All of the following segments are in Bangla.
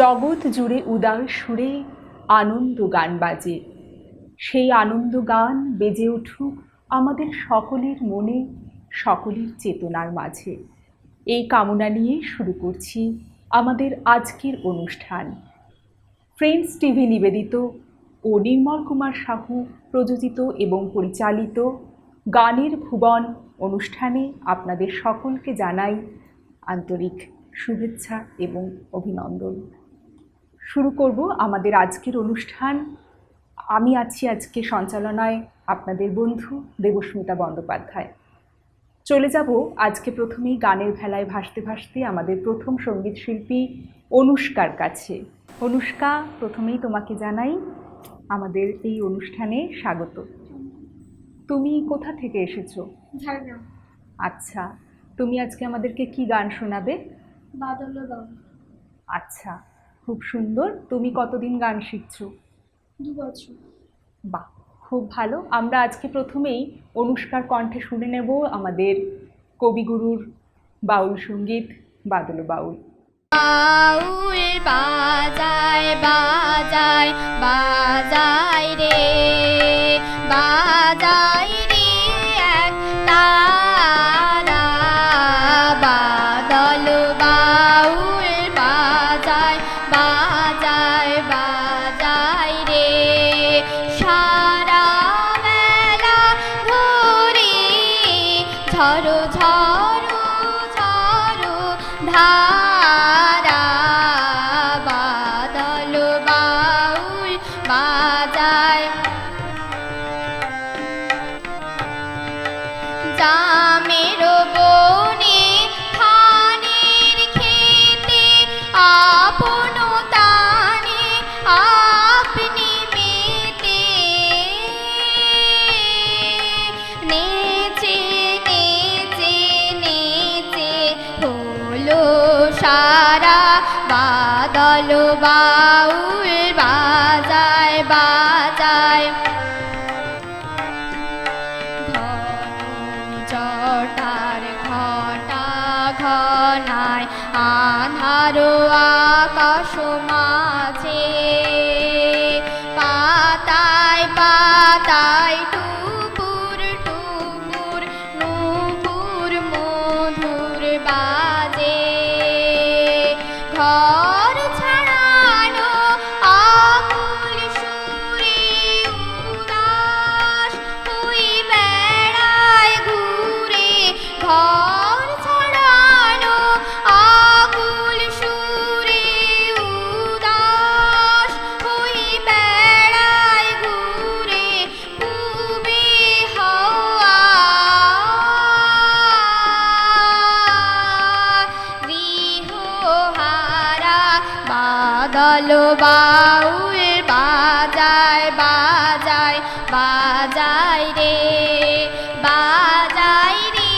জগৎ জুড়ে উদার সুরে আনন্দ গান বাজে। সেই আনন্দ গান বেজে উঠুক আমাদের সকলের মনে, সকলের চেতনার মাঝে। এই কামনা নিয়ে শুরু করছি আমাদের আজকের অনুষ্ঠান। ফ্রেন্ডস টিভি নিবেদিত ও নির্মল কুমার সাহু প্রযোজিত এবং পরিচালিত গানের ভুবন অনুষ্ঠানে আপনাদের সকলকে জানাই আন্তরিক শুভেচ্ছা এবং অভিনন্দন। শুরু করব আমাদের আজকের অনুষ্ঠান। আমি আছি আজকে সঞ্চালনায় আপনাদের বন্ধু দেবস্মিতা বন্দ্যোপাধ্যায়। চলে যাব আজকে প্রথমেই গানের ভেলায় ভাসতে ভাসতে আমাদের প্রথম সংগীত শিল্পী অনুষ্কার কাছে। অনুষ্কা প্রথমেই তোমাকে জানাই আমাদের এই অনুষ্ঠানে স্বাগত। তুমি কোথা থেকে এসেছ? ঝাড়গ্রাম। আচ্ছা তুমি আজকে আমাদেরকে কি গান শোনাবে? বাদল আচ্ছা খুব সুন্দর। তুমি কতদিন গান শিখছো? দু বছর। বাহ খুব ভালো। আমরা আজকে প্রথমেই অনুষ্কার কণ্ঠে শুনে নেব আমাদের কবিগুরুর বাউল সংগীত বাদল বাউল। বাউল বাজায় বাজায় বাজায় রে। বাজায় বাদল বাউল বাজায় বাজায়। জটার ঘটা ঘনায় আধারো আকাশ মাঝে। পাতায় পাতায় বাদল বাউল, বাজায় বাজায় বাজায় রে বাজায় রে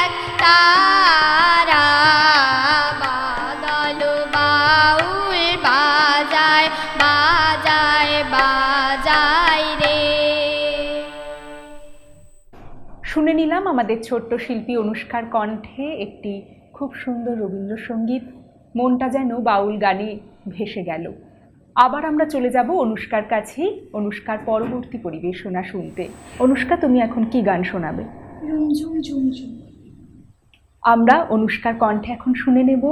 এক তারা। বাদল বাউল, বাজায় বাজায় বাজায় রে। শুনে নিলাম আমাদের ছোট্ট শিল্পী অনুষ্কার কণ্ঠে একটি খুব সুন্দর রবীন্দ্রসঙ্গীত। মনটা যেন বাউল গানে ভেসে গেল। আবার আমরা চলে যাব অনুষ্কার কাছে। অনুষ্কার পরবর্তী পরিবেশনা শুনতে। অনুষ্কা তুমি এখন কি গান শোনাবে? রুমঝুম ঝুমঝুম আমরা অনুষ্কার কণ্ঠে এখন শুনে নেব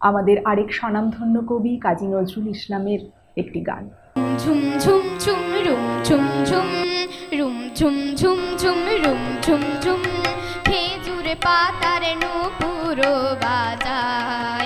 আমাদের আরেক স্বনামধন্য কবি কাজী নজরুল ইসলামের একটি গান। ঝুম ঝুম ঝুম রুম ঝুম ঝুম রুম ঝুম ঝুম ঝুম রুম ঝুম ঝুম। খেজুর পাতার নুপুর বাজায়।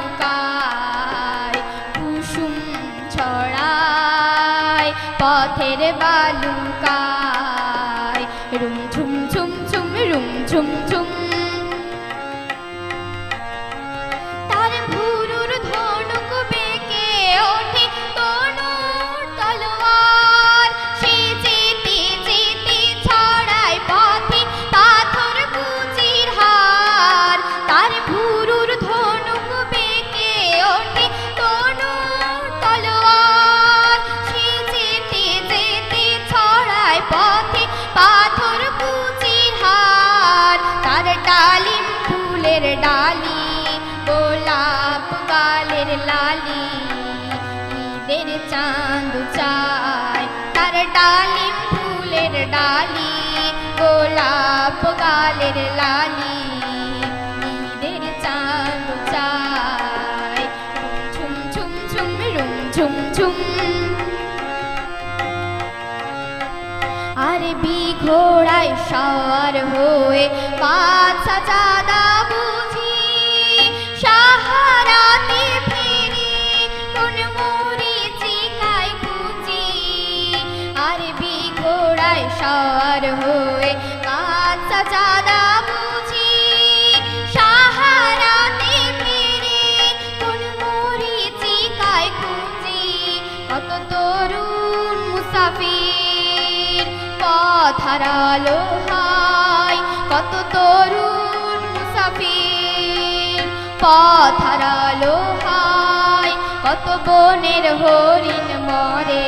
পথের বালুকায় ডালি, গোলাপ গালের লালি, ঈদের চাঁদ চায় তার ডালিম ফুলের ডালি, গোলাপ গালের লালি, ঈদের চাঁদ চায়। ঝুম ঝুম ঝুম, রুম, ঝুম ঝুম। আরবি ঘোড়ায় সওয়ার হয়ে বাদশা চাঁদা সওয়ার হয়ে বাদশা চাঁদা বুঝি সাহারাতে ফিরে কোন মরিচিকায় খুঁজি, কত তরুণ মুসাফির পথ হারালো হায় কত তরুণ মুসাফির পথ হারালো হায় কত বনের হরিণ মরে।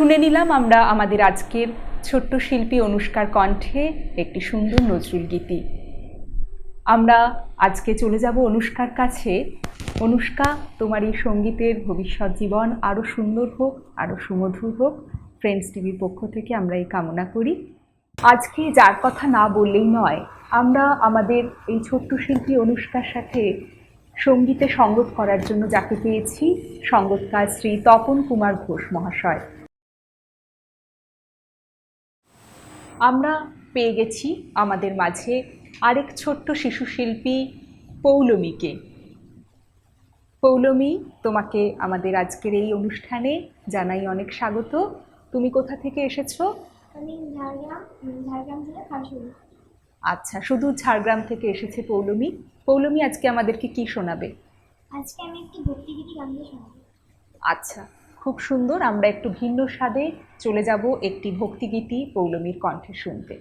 শুনে নিলাম আমরা আমাদের আজকের ছোট্ট শিল্পী অনুষ্কার কণ্ঠে একটি সুন্দর নজরুল গীতি। আমরা আজকে চলে যাব অনুষ্কার কাছে। অনুষ্কা, তোমার এই সঙ্গীতের ভবিষ্যৎ জীবন আরও সুন্দর হোক আরও সুমধুর হোক। ফ্রেন্ডস টিভির পক্ষ থেকে আমরা এই কামনা করি। আজকে যার কথা না বললেই নয়, আমরা আমাদের এই ছোট্ট শিল্পী অনুষ্কার সাথে সঙ্গীতে সঙ্গত করার জন্য যাকে পেয়েছি সঙ্গতকার শ্রী তপন কুমার ঘোষ মহাশয়। আমরা পেয়ে গেছি আমাদের মাঝে আরেক ছোট্ট শিশু শিল্পী পৌলমীকে। পৌলমী তোমাকে আমাদের আজকের এই অনুষ্ঠানে জানাই অনেক স্বাগত। তুমি কোথা থেকে এসেছ? আমি ঝাড়গ্রাম খারসুলি আচ্ছা শুধু ঝাড়গ্রাম থেকে এসেছে পৌলমী। পৌলমী আজকে আমাদেরকে কি শোনাবে? আজকে আমি একটি ভক্তিগীতি গান শোনাবো। আচ্ছা খুব সুন্দর। আমরা একটু ভিন্ন স্বাদে চলে যাব একটি ভক্তিগীতি পৌলমীর কণ্ঠে শুনতে।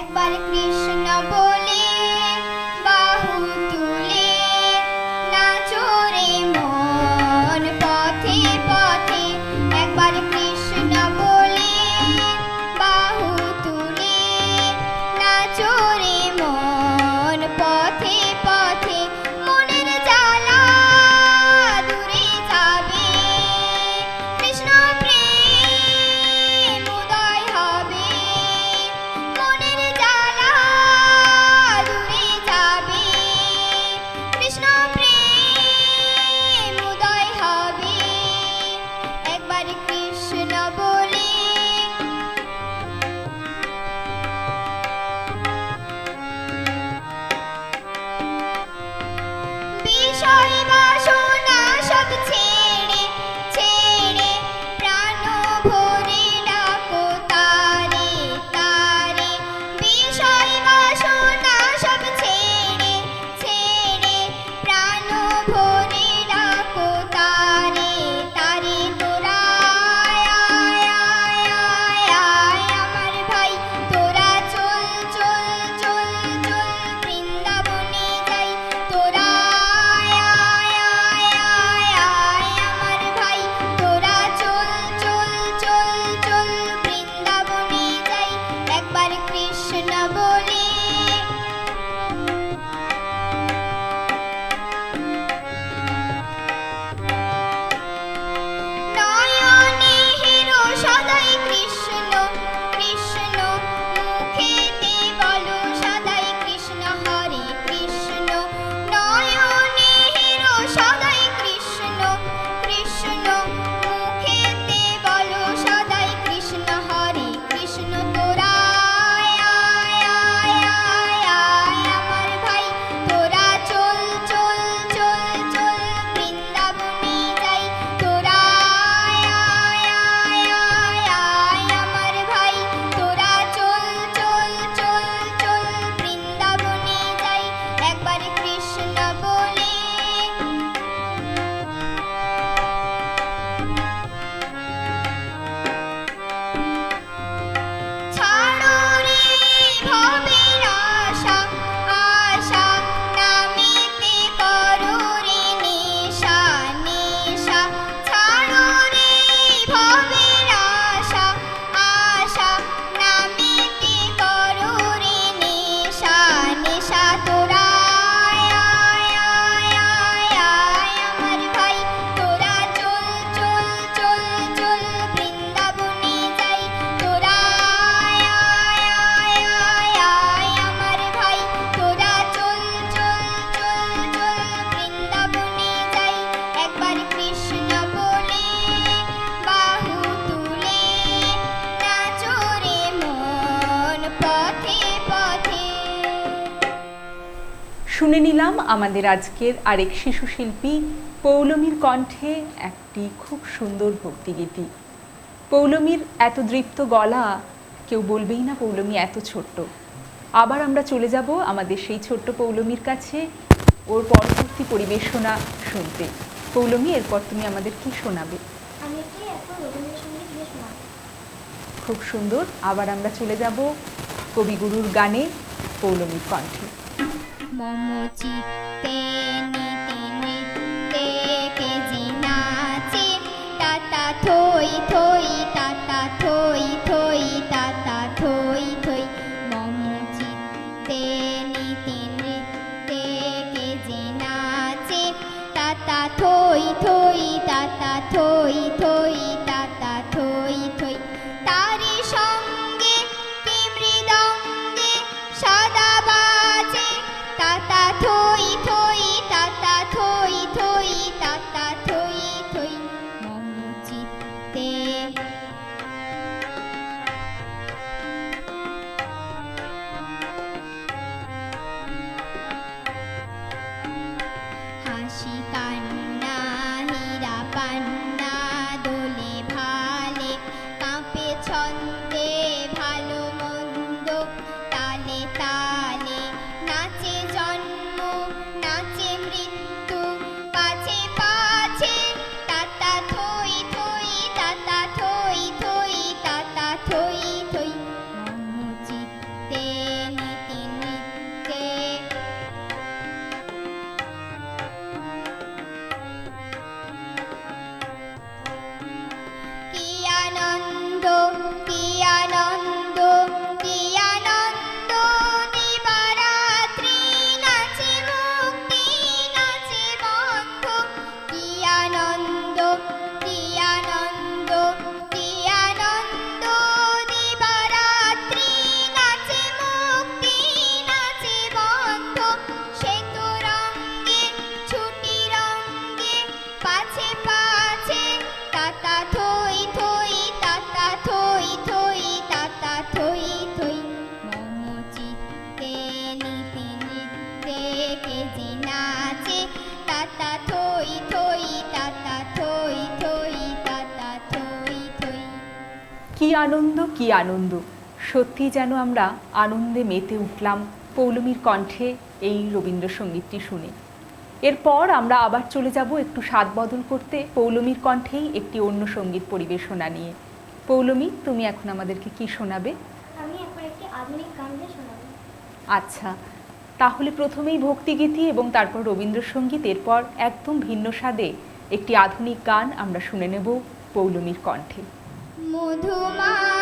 একবার কৃষ্ণ বলে, বাহু শুনে নিলাম আমাদের আজকের আরেক শিশু শিল্পী পৌলমীর কণ্ঠে একটি খুব সুন্দর ভক্তিগীতি পৌলমীর এত দৃপ্ত গলা কেউ বলবেই না পৌলমী এত ছোট্ট। আবার আমরা চলে যাব আমাদের সেই ছোট্ট পৌলমীর কাছে ওর পরবর্তী পরিবেশনা শুনতে। পৌলমী এরপর তুমি আমাদের কি শোনাবে? খুব সুন্দর। আবার আমরা চলে যাব কবিগুরুর গানে পৌলমীর কণ্ঠে। 桃ちてにてにってけじなちたたといとい কি আনন্দ কি আনন্দ? সত্যি যেন আমরা আনন্দে মেতে উঠলাম পৌলমীর কণ্ঠে এই রবীন্দ্রসঙ্গীতটি শুনে। এরপর আমরা আবার চলে যাব একটু স্বাদ বদল করতে পৌলমীর কণ্ঠেই একটি অন্য সংগীত পরিবেশনা নিয়ে। পৌলমী তুমি এখন আমাদেরকে কি শোনাবে? আমি এখন একটি আধুনিক গান দিয়ে আচ্ছা তাহলে প্রথমেই ভক্তিগীতি এবং তারপর রবীন্দ্রসঙ্গীত এরপর একদম ভিন্ন স্বাদে একটি আধুনিক গান আমরা শুনে নেব পৌলমীর কণ্ঠে। মধুমালতী।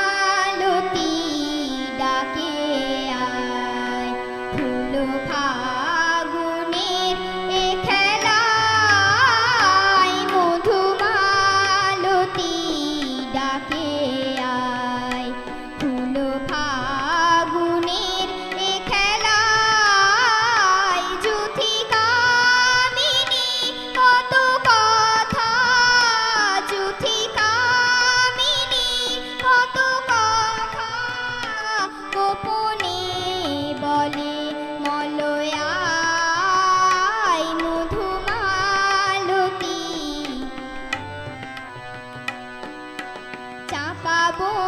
যাবো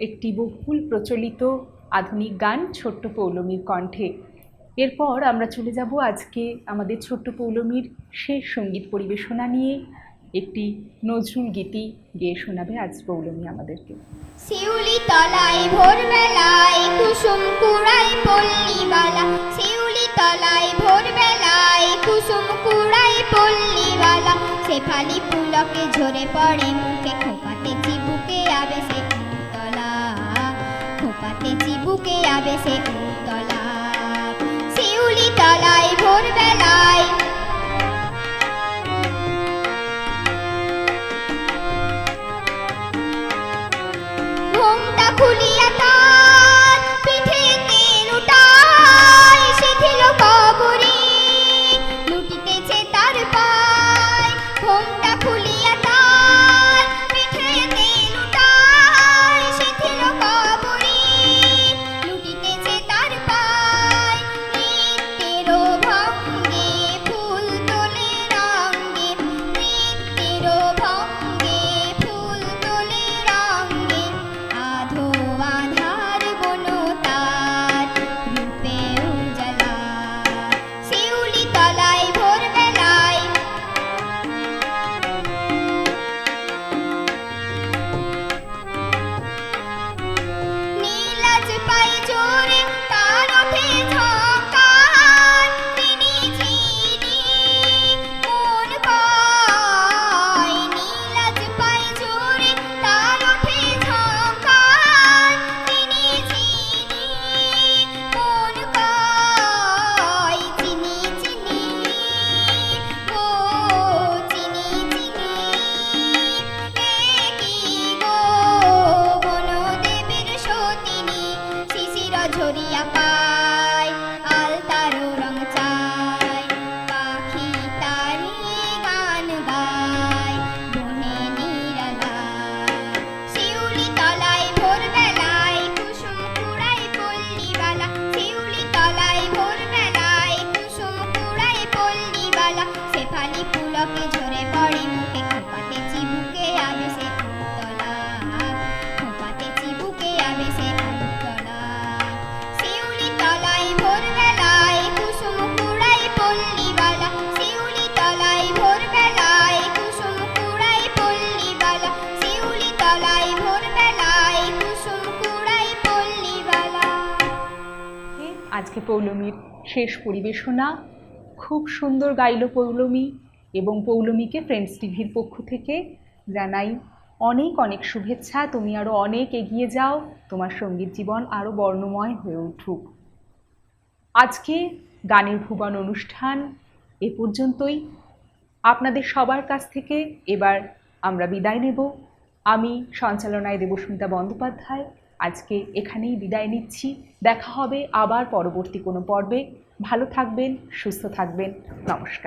একটি বহুল প্রচলিত আধুনিক গান ছোট্ট পৌলমীর কণ্ঠে। এরপর আমরা চলে যাব আজকে আমাদের ছোট্ট পৌলমীর শেষ সংগীত পরিবেশনা নিয়ে। একটি নজরুল গীতি গেয়ে শোনাবে আজ পৌলমী আমাদেরকে। শিউলি তলায় ভোরবেলায়, কুসুম কুড়াই পল্লীবালা। শিউলি তলায় ভোরবেলায়, কুসুম কুড়াই পল্লীবালা। শেফালি পুলকে ঝরে পড়ে, মুখে খোপাতে চিবুকে আবে চিবুকে আবে সে উতলা। শিউলি তলায় ভোরবেলায় আজকে পৌলমীর শেষ পরিবেশনা। খুব সুন্দর গাইল পৌলমী এবং পৌলমীকে ফ্রেন্ডস টিভির পক্ষ থেকে জানাই অনেক অনেক শুভেচ্ছা। তুমি আরও অনেক এগিয়ে যাও। তোমার সংগীত জীবন আরও বর্ণময় হয়ে উঠুক। আজকে গানের ভুবন অনুষ্ঠান এ পর্যন্তই। আপনাদের সবার কাছ থেকে এবার আমরা বিদায় নেব। আমি সঞ্চালনায় দেবস্মিতা বন্দ্যোপাধ্যায়। আজকে এখানেই বিদায় নিচ্ছি। দেখা হবে আবার পরবর্তী কোনো পর্বে। ভালো থাকবেন, সুস্থ থাকবেন। নমস্কার।